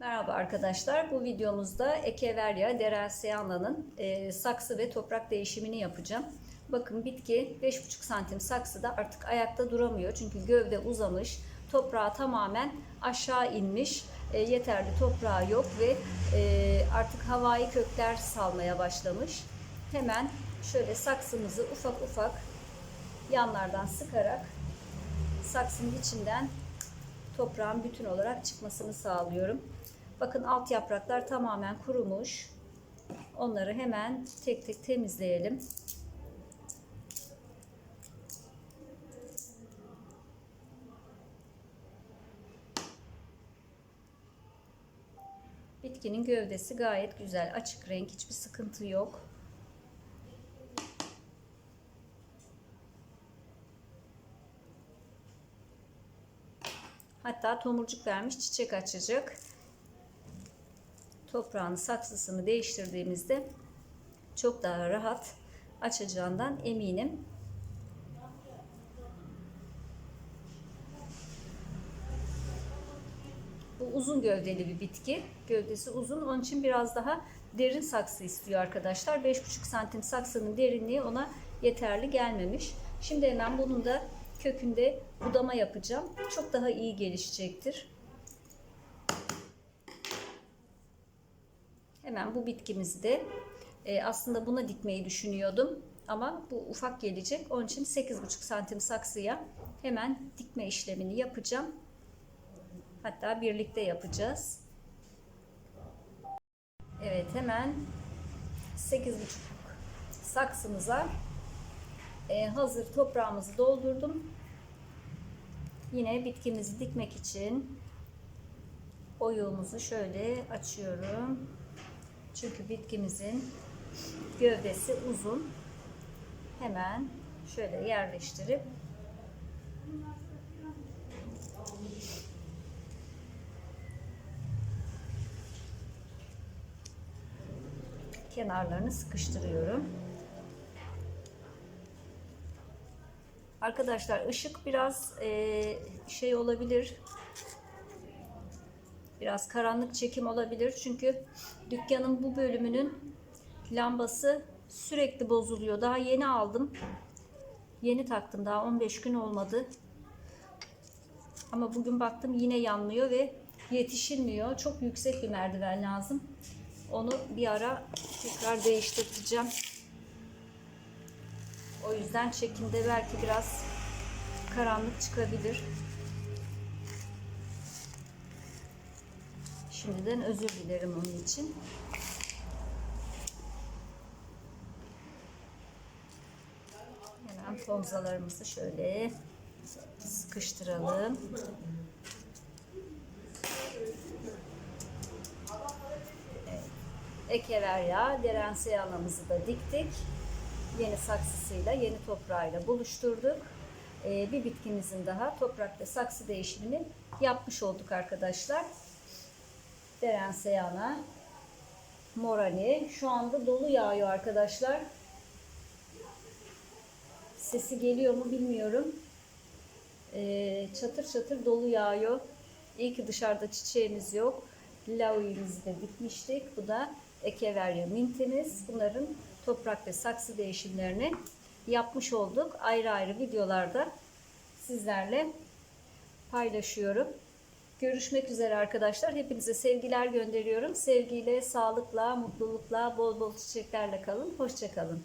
Merhaba arkadaşlar. Bu videomuzda Echeveria derensiana'nın e, saksı ve toprak değişimini yapacağım. Bakın bitki 5,5 santim saksıda artık ayakta duramıyor. Çünkü gövde uzamış, toprağı tamamen aşağı inmiş. E, yeterli toprağı yok ve e, artık havai kökler salmaya başlamış. Hemen şöyle saksımızı ufak ufak yanlardan sıkarak saksının içinden toprağın bütün olarak çıkmasını sağlıyorum. Bakın alt yapraklar tamamen kurumuş. Onları hemen tek tek temizleyelim. Bitkinin gövdesi gayet güzel, açık renk, hiçbir sıkıntı yok. Hatta tomurcuk vermiş, çiçek açacak. Toprağını, saksısını değiştirdiğimizde çok daha rahat açacağından eminim. Bu uzun gövdeli bir bitki. Gövdesi uzun. Onun için biraz daha derin saksı istiyor arkadaşlar. 5,5 santim saksının derinliği ona yeterli gelmemiş. Şimdi hemen bunun da kökünde budama yapacağım. Çok daha iyi gelişecektir. Hemen bu bitkimizi de e, aslında buna dikmeyi düşünüyordum. Ama bu ufak gelecek. Onun için 8,5 santim saksıya hemen dikme işlemini yapacağım. Hatta birlikte yapacağız. Evet hemen 8,5 saksımıza e, hazır toprağımızı doldurdum. Yine bitkimizi dikmek için oyuğumuzu şöyle açıyorum. Çünkü bitkimizin gövdesi uzun. Hemen şöyle yerleştirip kenarlarını sıkıştırıyorum. Arkadaşlar ışık biraz e, şey olabilir. Biraz karanlık çekim olabilir. Çünkü dükkanın bu bölümünün lambası sürekli bozuluyor. Daha yeni aldım. Yeni taktım. Daha 15 gün olmadı. Ama bugün baktım yine yanmıyor ve yetişilmiyor. Çok yüksek bir merdiven lazım. Onu bir ara tekrar değiştireceğim. O yüzden çekimde belki biraz karanlık çıkabilir. Şimdiden özür dilerim onun için. Hemen pomzalarımızı şöyle sıkıştıralım. Evet. Ekeverya derensiyanamızı da diktik. Yeni saksısıyla, yeni toprağıyla buluşturduk. Ee, bir bitkimizin daha toprak ve saksı değişimini yapmış olduk arkadaşlar. Derenseyana, Morani. Şu anda dolu yağıyor arkadaşlar. Sesi geliyor mu bilmiyorum. Ee, çatır çatır dolu yağıyor. İyi ki dışarıda çiçeğimiz yok. Laui'mizi de dikmiştik. Bu da Echeveria mintimiz. Bunların toprak ve saksı değişimlerini yapmış olduk. Ayrı ayrı videolarda sizlerle paylaşıyorum. Görüşmek üzere arkadaşlar. Hepinize sevgiler gönderiyorum. Sevgiyle, sağlıkla, mutlulukla, bol bol çiçeklerle kalın. Hoşçakalın.